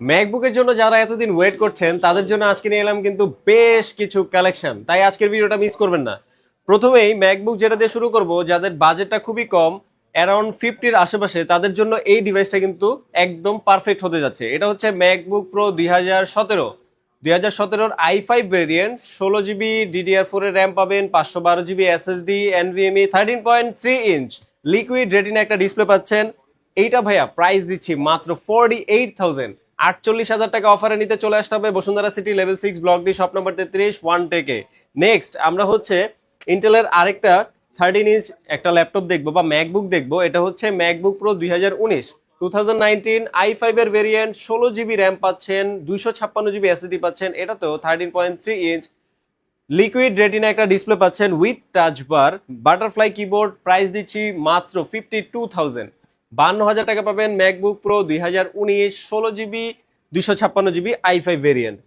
ম্যাকবুকের জন্য যারা এতদিন ওয়েট করছেন, তাদের জন্য আজকে নিয়ে এলাম কিন্তু বেশ কিছু কালেকশন তাই আজকের ভিডিওটা মিস করবেন না। প্রথমেই ম্যাকবুক যেটা দিয়ে শুরু করব, যাদের বাজেটটা খুবই কম অ্যারাউন্ড ফিফটির আশেপাশে, তাদের জন্য এই ডিভাইসটা কিন্তু একদম পারফেক্ট হতে যাচ্ছে। এটা হচ্ছে ম্যাকবুক প্রো দুই হাজার সতেরো। দুই হাজার সতেরোর আই ফাইভ ভেরিয়েন্ট ষোলো জিবি ডিডিআর ফোরের র্যাম পাবেন, পাঁচশো বারো GB SSD NVMe thirteen point three inch liquid retina একটা ডিসপ্লে পাচ্ছেন। এইটা ভাইয়া প্রাইস দিচ্ছি মাত্র ফোরটি এইট থাউজেন্ড আটচল্লিশ হাজার টাকা অফারে নিতে চলে আসতে হবে Bashundhara city level six block D shop number তেত্রিশ ওয়ান টেকে নেক্সট আমরা হচ্ছে ইন্টেলের আরেকটা থার্টিন ইঞ্চ একটা ল্যাপটপ দেখব বা ম্যাকবুক দেখব। এটা হচ্ছে ম্যাকবুক প্রো দুই হাজার উনিশ। টু থাউজেন্ড নাইনটিন আই ফাইভের ভেরিয়েন্ট ষোলো জিবি র্যাম পাচ্ছেন, দুইশো ছাপ্পান্ন জিবি এসএসডি পাচ্ছেন। এটা তো thirteen point three inch liquid retina একটা ডিসপ্লে পাচ্ছেন with touch bar butterfly keyboard price দিচ্ছি মাত্র ফিফটি টু থাউজেন্ড বান্ন হাজার টাকা পাবেন ম্যাকবুক প্রো দুই হাজার উনিশ, ষোলো জিবি দুশো ছাপ্পান্ন GB i five variant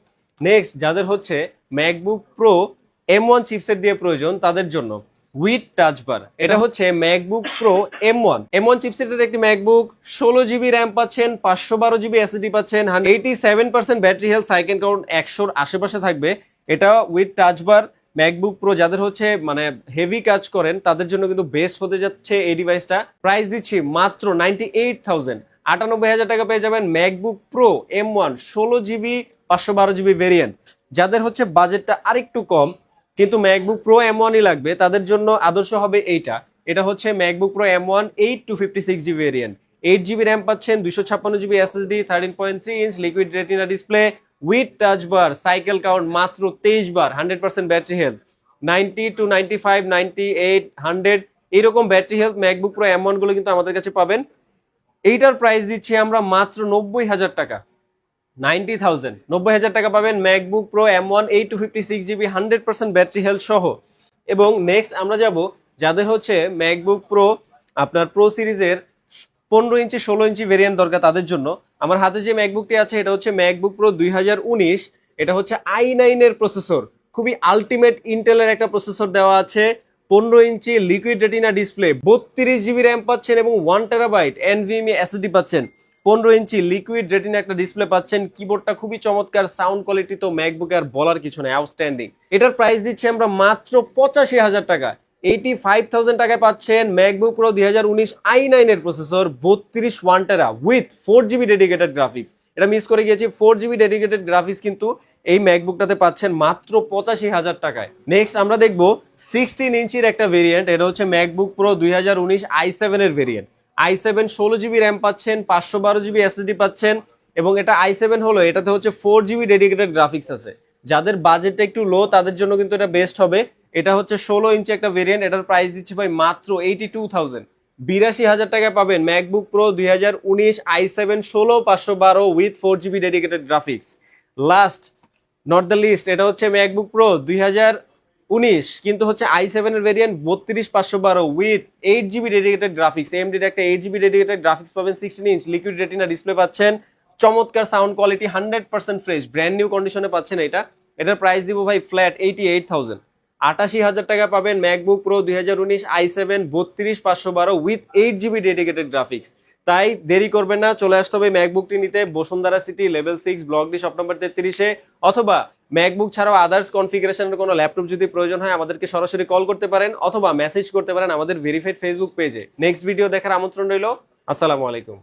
next যাদের হচ্ছে MacBook Pro M one chipset দিয়ে প্রয়োজন, তাদের জন্য উইথ টাচ বার এটা হচ্ছে MacBook Pro M one M one চিপসেটের একটি ম্যাকবুক ষোলো জিবি র্যাম পাচ্ছেন, পাঁচশো বারো জিবি এসএসডি পাচ্ছেন eighty seven percent battery health cycle count একশোর আশেপাশে থাকবে। এটা with touch bar MacBook Pro যাদের হচ্ছে মানে হেভি কাজ করেন, তাদের জন্য কিন্তু বেস্ট হতে যাচ্ছে এই ডিভাইসটা প্রাইস দিচ্ছি মাত্র নাইনটি এইট থাউজেন্ড আটানব্বই হাজার টাকা পেয়ে যাবেন ম্যাকবুক প্রো এম ওয়ান ষোলো জিবি পাঁচশো বারো জিবি ভেরিয়েন্ট যাদের হচ্ছে বাজেটটা আরেকটু কম, কিন্তু ম্যাকবুক প্রো এম ওয়ানই লাগবে, তাদের জন্য আদর্শ হবে এইটা। এটা হচ্ছে MacBook Pro M one eight two fifty six GB variant eight GB RAM পাচ্ছেন দুশো ছাপ্পান্ন GB SSD thirteen point three inch liquid retina display with touch bar cycle count মাত্র তেইশ বার hundred percent battery health ninety two ninety five ninety eight hundred এইরকম battery health MacBook Pro এমগুলো কিন্তু আমাদের কাছে পাবেন। এইটার প্রাইস দিচ্ছি আমরা মাত্র নব্বই হাজার টাকা। নাইনটি থাউজেন্ড নব্বই হাজার টাকা পাবেন MacBook Pro M one eight two fifty six GB hundred percent battery health সহ। এবং নেক্সট আমরা যাব, যাদের হচ্ছে ম্যাকবুক প্রো আপনার প্রো সিরিজের পনেরো ইঞ্চি, ষোলো ইঞ্চি ভেরিয়েন্ট দরকার তাদের জন্য। আমার হাতে যে ম্যাকবুকটি আছে, এটা হচ্ছে ম্যাকবুক প্রো দুই হাজার উনিশ। এটা হচ্ছে আই নাইনের প্রসেসর খুবই আলটিমেট ইন্টেলের একটা প্রসেসর দেওয়া আছে। পনেরো ইঞ্চি লিকুইড রেটিনা ডিসপ্লে বত্রিশ জিবি র্যাম পাচ্ছেন এবং ওয়ান টেরাবাইট এনভিএমই এসএসডি পাচ্ছেন। পনেরো ইঞ্চি লিকুইড রেটিনা একটা ডিসপ্লে পাচ্ছেন। কিবোর্ডটা খুবই চমৎকার সাউন্ড কোয়ালিটি তো ম্যাকবুকে আর বলার কিছু নেই আউটস্ট্যান্ডিং এটার প্রাইস দিচ্ছি আমরা মাত্র পঁচাশি হাজার টাকা। এইটি ফাইভ থাউজেন্ড টাকায় পাচ্ছেন ম্যাকবুক প্রো দুই হাজার উনিশ আই নাইনের প্রসেসর বত্রিশ one tera with four GB dedicated graphics এটা মিস করে গিয়েছি ফোর জিবি ডেডিকেটেড গ্রাফিক্স কিন্তু এই ম্যাকবুকটাতে পাচ্ছেন মাত্র পঁচাশি হাজার টাকায়। নেক্সট আমরা দেখব সিক্সটিন ইঞ্চির একটা ভেরিয়েন্ট এটা হচ্ছে ম্যাকবুক প্রো দুই হাজার উনিশ আই সেভেনের ভেরিয়েন্ট আই সেভেন ষোলো জিবি র্যাম পাচ্ছেন, পাঁচশো বারো জিবি এসএসডি পাচ্ছেন এবং এটা আই সেভেন হলো, এটাতে হচ্ছে ফোর জিবি ডেডিকেটেড গ্রাফিক্স আছে। যাদের বাজেটটা একটু লো তাদের জন্য কিন্তু এটা বেস্ট হবে। এটা হচ্ছে ষোলো ইঞ্চি একটা ভেরিয়েন্ট এটার প্রাইস দিচ্ছে ভাই মাত্র এইটি টু থাউজেন্ড বিরাশি হাজার টাকায় পাবেন ম্যাকবুক প্রো দুই হাজার উনিশ আই সেভেন ষোলো, পাঁচশো বারো with four GB dedicated graphics last not the list এটা হচ্ছে ম্যাকবুক প্রো দুই হাজার উনিশ, কিন্তু হচ্ছে আই সেভেনের ভেরিয়েন্ট বত্রিশ, পাঁচশো বারো with eight GB dedicated graphics M এমডির একটা এইট জিবি ডেডিকেটেড গ্রাফিক্স পাবেন sixteen inch liquid retina display পাচ্ছেন। চমৎকার sound quality hundred percent fresh brand new কন্ডিশনে পাচ্ছেন এটা। এটার প্রাইস দিব ভাই ফ্ল্যাট এইটি এইট থাউজেন্ড আটাশি হাজার টাকা পাবেন ম্যাকবুক প্রো দুই হাজার উনিশ আই সেভেন বত্রিশ পাঁচশো বারো with eight GB dedicated graphics তাই দেরি করবেন না, চলে আসতে হবে ম্যাকবুকটি নিতে Bashundhara city level six block D shop number তেত্রিশে। অথবা ম্যাকবুক ছাড়াও আদার্স কনফিগারেশনের কোনো ল্যাপটপ যদি প্রয়োজন হয়, আমাদেরকে সরাসরি কল করতে পারেন অথবা মেসেজ করতে পারেন আমাদের ভেরিফাইড ফেসবুক পেজে নেক্সট ভিডিও দেখার আমন্ত্রণ রইল। আসসালামু আলাইকুম।